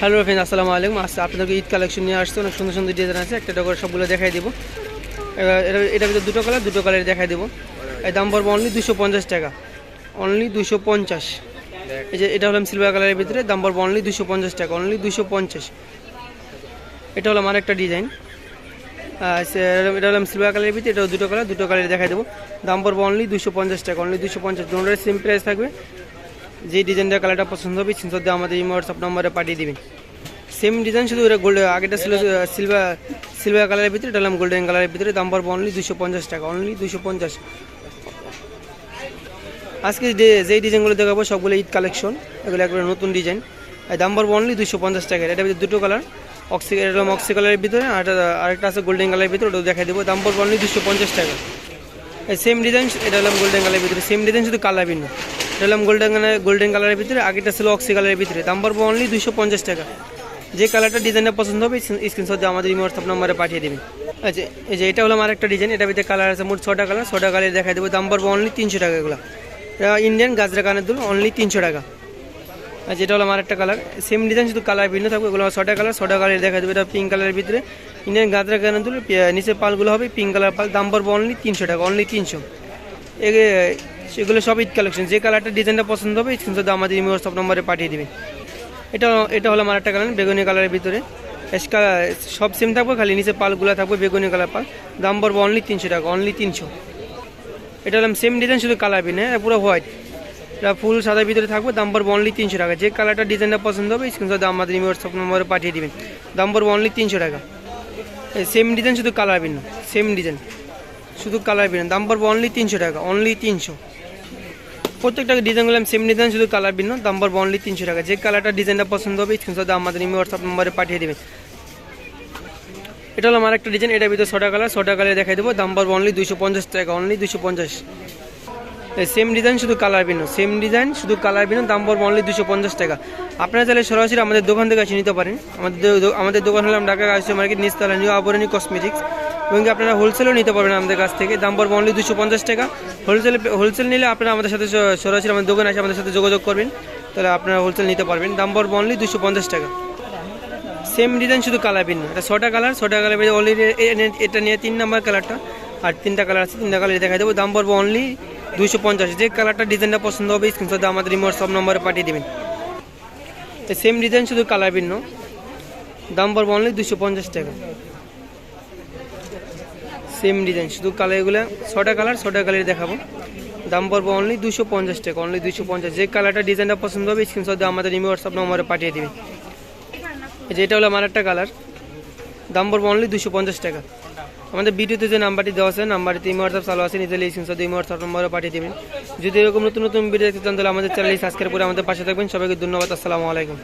Hello friend, আসসালামু আলাইকুম। আজকে আপনাদেরকে ঈদ কালেকশন নিয়ে আসছে। অনেক সুন্দর সুন্দর ডিজাইন আছে। একটা করে সবগুলো দেখাই দেবো। এটা এটার ভিতরে দুটো কালার দুটো কালার দেখাই দেবো। এই দাম পড়ব অনলি দুশো পঞ্চাশ টাকা। অনলি দুশো পঞ্চাশ। এই যে এটা হলাম সিলভার কালারের ভিতরে, দাম পড়ব অনলি দুশো পঞ্চাশ টাকা অনলি দুশো পঞ্চাশ। এটা হলো আমার একটা ডিজাইন এটা হলাম সিলভার কালারের ভিতরে এটা দুটো কালার দুটো কালার দেখাই দেবো। দাম পড়ব অনলি দুশো পঞ্চাশ টাকা অনলি দুশো পঞ্চাশ। দুটোর সেম প্রাইস থাকবে। যে ডিজাইনটা কালারটা পছন্দ হবে সিনসর দিয়ে আমাদের ইমো হোয়াটসঅ্যাপ নম্বরে পাঠিয়ে দিবেন। সেম ডিজাইন শুধু এটা গোল্ড আগেটা ছিল সিলভার সিলভার কালারের ভিতরে, এটা গোল্ডেন কালারের ভিতরে। দাম পড়ব অনলি দুশো পঞ্চাশ টাকা অনলি দুশো পঞ্চাশ। আজকে যে যেই ডিজাইনগুলো দেখাবো, সবগুলো ঈদ কালেকশন এগুলো একবারে নতুন ডিজাইন দাম পড়ব অনলি দুশো পঞ্চাশ টাকা, এটা ভিতরে দুটো কালার অক্সি এটা অক্সি কালারের ভিতরে, আর আরেকটা আছে গোল্ডেন কালারের ভিতরে ওটা দেখাই দেবো। দাম পড়ব অনলি দুশো পঞ্চাশ টাকা। সেম ডিজাইন এটা হলাম গোল্ডেন কালারের ভিতরে। সেম ডিজাইন শুধু কালার ভিন্ন। এটা গোল্ডেন গোল্ডেন কালারের ভিতরে আগেটা ছিল অক্সি কালারের ভিতরে। দাম পড়ব অনলি দুশো পঞ্চাশ টাকা। যে কালারটা ডিজাইনটা পছন্দ হবে স্ক্রিনশট দিয়ে আমাদের হোয়াটসঅ্যাপ নম্বরে পাঠিয়ে দেবেন। আচ্ছা এই যে এটা হলো আমার একটা ডিজাইন এটার ভিতরে কালার আছে মোট ছটা কালার ছটা কালার দেখাই দেবো। দাম পড়ব অনলি তিনশো টাকা এগুলো। এটা ইন্ডিয়ান গাজরা কানের দুল অনলি তিনশো টাকা। আর যেটা হলো আমার একটা কালার সেম ডিজাইন শুধু কালার ভিন্ন থাকবে, এগুলো ছটা কালার ছটা কালার দেখা দেবে। এটা পিঙ্ক কালারের ভিতরে। ইন্ডিয়ান গাজরা কানের দুল নিচে পালগুলো হবে পিঙ্ক কালার পাল। দাম পড়ব অনলি তিনশো টাকা অনলি তিনশো। সেগুলো সব ঈদ কালেকশন যে কালারটা ডিজাইনটা পছন্দ হবে স্ক্রিনশট আমাদের ইমো সব নম্বরে পাঠিয়ে দিবেন এটা এটা হলো আমার একটা কালার বেগুনি কালারের ভিতরে। সব সেম থাকবে, খালি নিচে পালগুলো থাকবে, বেগুনি কালার পাল। দাম পড়ব অনলি তিনশো টাকা অনলি তিনশো। এটা হলাম সেম ডিজাইন শুধু কালার বিন হ্যাঁ পুরো হোয়াইট এটা ফুল সাদার ভিতরে থাকবে, দাম পড়ব অনলি তিনশো টাকা। যে কালারটা ডিজাইনটা পছন্দ হবে স্ক্রিনশট আমাদের ইমো সব নম্বরে পাঠিয়ে দিবেন দাম পড়ব অনলি তিনশো টাকা। সেম ডিজাইন শুধু কালার বিন সেম ডিজাইন শুধু কালার বিন দাম পড়ব অনলি তিনশো টাকা অনলি তিনশো। প্রত্যেকটা ডিজাইনগুলো সেম ডিজাইন শুধু কালার ভিন্ন দাম পড়ব অনলি তিনশো টাকা। যে কালারটা ডিজাইনটা পছন্দ হবে স্ক্রিনশট আমাদের ইমো হোয়াটসঅ্যাপ নম্বরে পাঠিয়ে দেবে এটা হলো আমার একটা ডিজাইন এটার ভিতরে ছটা কালার ছটা কালার দেখাই দেবো। দাম পড়ব অনলি দুশো পঞ্চাশ টাকা অনলি দুশো পঞ্চাশ। সেম ডিজাইন শুধু কালার ভিন্ন সেম ডিজাইন শুধু কালার ভিন্ন দাম পড়ব অনলি দুশো পঞ্চাশ টাকা। আপনারা চাইলে সরাসরি আমাদের দোকান থেকে এসে নিতে পারেন। আমাদের আমাদের দোকান হলাম ঢাকা গাছ মার্কেট, নিচতলা, নিউ আবরণী কসমেটিক্স এবং আপনারা হোলসেলও নিতে পারবেন আমাদের কাছ থেকে। দাম পড়ব অনলি দুশো পঞ্চাশ টাকা। হোলসেল হোলসেল নিলে আপনারা আমাদের সাথে সরাসরি আমাদের দোকানে এসে আমাদের সাথে যোগাযোগ করবেন। তাহলে আপনারা হোলসেল নিতে পারবেন। দাম পড়ব অনলি দুশো পঞ্চাশ টাকা। সেম ডিজাইন শুধু কালার ভিন্ন। এটা ছটা কালার ছটা কালার অলরেডি এটা নিয়ে তিন নাম্বার কালারটা আর তিনটা কালার আছে, তিনটা কালার দেখাই দেবো। দাম পড়ব অনলি দুশো পঞ্চাশ। যে কালারটা ডিজাইনটা পছন্দ হবে স্ক্রিনশট আমাদের রিমোট সব নম্বরে পাঠিয়ে দেবেন। সেম ডিজাইন শুধু কালার ভিন্ন। দাম পড়ব অনলি দুশো পঞ্চাশ টাকা। সেম ডিজাইন শুধু কালারগুলো ছটা কালার ছটা কালার দেখাবো। দাম পড়ব অনলি দুশো পঞ্চাশ টাকা অনলি দুশো পঞ্চাশ। যে কালারটা ডিজাইনটা পছন্দ হবে স্ক্রিনশট দিয়ে আমাদের ইমো হোয়াটসঅ্যাপ নম্বরে পাঠিয়ে দিবেন এই যে এটা হলো আমার একটা কালার দাম পড়ব অনলি দুশো পঞ্চাশ টাকা। আমাদের ভিডিওতে যে নাম্বারটি দেওয়া আছে নাম্বারটি ইমো হোয়াটসঅ্যাপ চালু আছে, নিজের স্ক্রিনশট ইমো হোয়াটসঅ্যাপ নম্বরে পাঠিয়ে দেবেন। যদি এরকম নতুন নতুন ভিডিও দেখতে চান, তাহলে আমাদের চ্যানেল সাবস্ক্রাইব করে আমাদের পাশে থাকবেন। সবাইকে ধন্যবাদ, আসসালামু আলাইকুম।